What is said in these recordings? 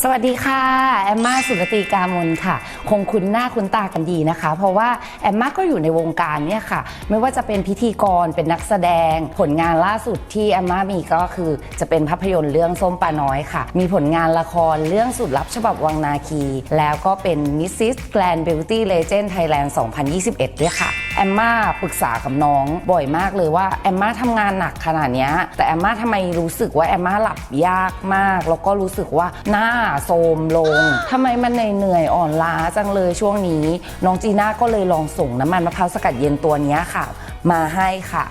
สวัสดีค่ะ แอมมาสุรตีกามนค่ะ คงคุ้นหน้าคุ้นตากันดีนะคะ เพราะว่าแอมมาก็อยู่ในวงการเนี่ยค่ะ ไม่ว่าจะเป็นพิธีกรเป็นนักแสดง ผลงานล่าสุดที่แอมมามีก็คือ จะเป็นภาพยนตร์เรื่องส้มปลาน้อยค่ะ มีผลงานละครเรื่องสุดลับฉบับวังนาคี แล้วก็เป็น Mrs. Grand Beauty Legend Thailand 2021 ด้วยค่ะ แอมมาปรึกษากับน้องบ่อยมากเลยว่าแอมมาทำงานหนักขนาดเนี้ยแต่แอมมาทำไมรู้สึกว่าแอมมาหลับยากมาก แล้วก็รู้สึกว่าหน้าโทรมลงทำไมมันเหนื่อยๆอ่อนล้าจังเลยช่วงนี้ น้องจีน่าก็เลยลองส่งน้ำมันมะพร้าวสกัดเย็นตัวเนี้ยค่ะ มาให้ค่ะ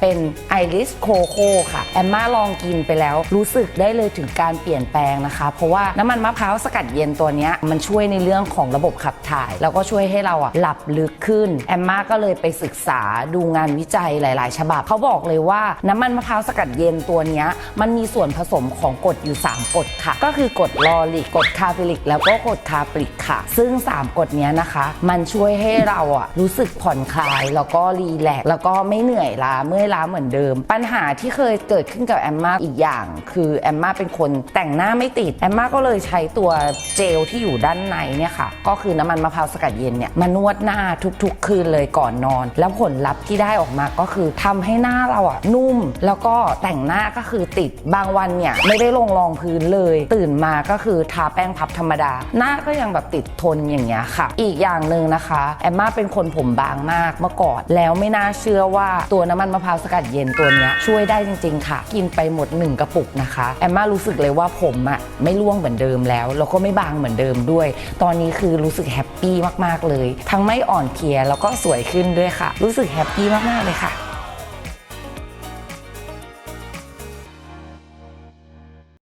เป็นไอริสโคโค่ค่ะ แอมมาลองกินไปแล้ว รู้สึกได้เลยถึงการเปลี่ยนแปลงนะคะ เพราะว่าน้ำมันมะพร้าวสกัดเย็นตัวนี้มันช่วยในเรื่องของระบบขับถ่าย แล้วก็ช่วยให้เราอะหลับลึกขึ้น แอมมาก็เลยไปศึกษาดูงานวิจัยหลาย ๆ ฉบับเขาบอกเลยว่าน้ำมันมะพร้าวสกัดเย็นตัวนี้มันมีส่วนผสมของกรดอยู่ 3กรดค่ะ ก็คือกรดลอริกกรดคาฟิลิก แล้วก็กรดคาปริกค่ะ ซึ่ง 3กรดนี้นะคะ มันช่วยให้เราอะรู้สึกผ่อนคลายแล้วก็รีแลกแล้วก็ไม่เหนื่อยล้าเมื่อล้าเหมือนเดิม ปัญหาที่เคยเกิดขึ้นกับแอมมาอีกอย่าง คือแอมมาเป็นคนแต่งหน้าไม่ติดแอมมาก็เลยใช้ตัวเจลที่อยู่ด้านในเนี่ยค่ะ ก็คือน้ำมันมะพร้าวสกัดเย็นเนี่ยมานวดหน้าทุกๆ คืนเลยก่อนนอน แล้วผลลัพธ์ที่ได้ออกมาก็คือทำให้หน้าเราอะนุ่ม แล้วก็แต่งหน้าก็คือติดบางวันเนี่ยไม่ได้ลงรองพื้นเลย ตื่นมาก็คือทาแป้งพับธรรมดา หน้าก็ยังแบบติดทนอย่างเงี้ยค่ะ อีกอย่างหนึ่งนะคะแอมมาเป็นคนผมบางมากเมื่อก่อนแล้วไม่น่าเชื่อว่าตัวน้ำมันมะพร้าวสกัดเย็นตัวนี้ช่วยได้จริง ๆ ค่ะ กินไปหมดหนึ่งกระปุกนะคะ แอมมารู้สึกเลยว่าผมอะไม่ร่วงเหมือนเดิมแล้ว แล้วก็ไม่บางเหมือนเดิมด้วย ตอนนี้คือรู้สึกแฮปปี้มากๆเลย ทั้งไม่อ่อนเพลียแล้วก็สวยขึ้นด้วยค่ะ รู้สึกแฮปปี้มากๆเลยค่ะ